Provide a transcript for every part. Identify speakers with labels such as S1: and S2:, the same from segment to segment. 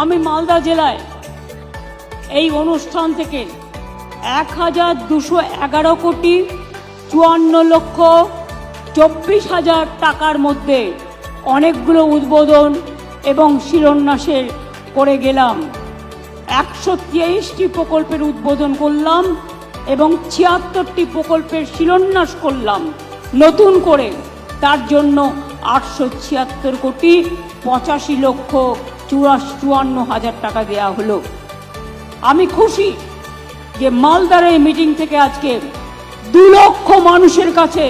S1: আমি মালদা জেলায় এই অনুষ্ঠান থেকে এক হাজার দুশো এগারো কোটি চুয়ান্ন লক্ষ চব্বিশ হাজার টাকার মধ্যে অনেকগুলো উদ্বোধন এবং শিলান্যাসের করে গেলাম। একশো তেইশটি প্রকল্পের উদ্বোধন করলাম এবং ছিয়াত্তরটি প্রকল্পের শিলান্যাস করলাম। নতুন করে তার জন্য আটশো ছিয়াত্তর কোটি পঁচাশি লক্ষ চুরাশি চুয়ান্ন হাজার টাকা দেয়া হলো। আমি খুশি যে মালদার এই মিটিং থেকে আজকে দু লক্ষ মানুষের কাছে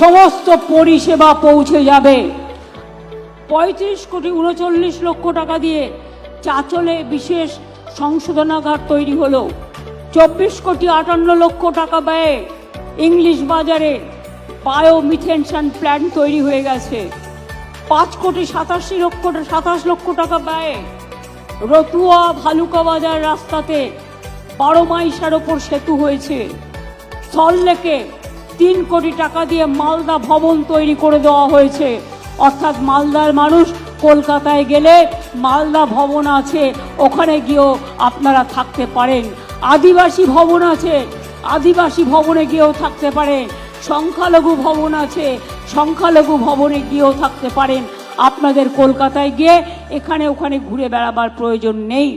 S1: সমস্ত পরিষেবা পৌঁছে যাবে। পঁয়ত্রিশ কোটি উনচল্লিশ লক্ষ টাকা দিয়ে চাচলে বিশেষ সংশোধনাগার তৈরি হলো। চব্বিশ কোটি আটান্ন লক্ষ টাকা ব্যয়ে ইংলিশ বাজারে বায়োমিথেনশন প্ল্যান্ট তৈরি হয়ে গেছে। পাঁচ কোটি সাতাশি লক্ষ সাতাশ লক্ষ টাকা ব্যয়ে। রতুয়া ভালুকা বাজার রাস্তাতে বারো মাইশার ওপর সেতু হয়েছে। সল্টলেকে তিন কোটি টাকা দিয়ে মালদা ভবন তৈরি করে দেওয়া হয়েছে। অর্থাৎ মালদার মানুষ কলকাতায় গেলে মালদা ভবন আছে, ওখানে গিয়েও আপনারা থাকতে পারেন। আদিবাসী ভবন আছে, আদিবাসী ভবনে গিয়েও থাকতে পারেন সংখ্যালঘু ভবন আছে সংখ্যালঘু ভবনে গিয়েও থাকতে পারেন। আপনাদের কলকাতায় গিয়ে এখানে ওখানে ঘুরে বেড়াবার প্রয়োজন নেই।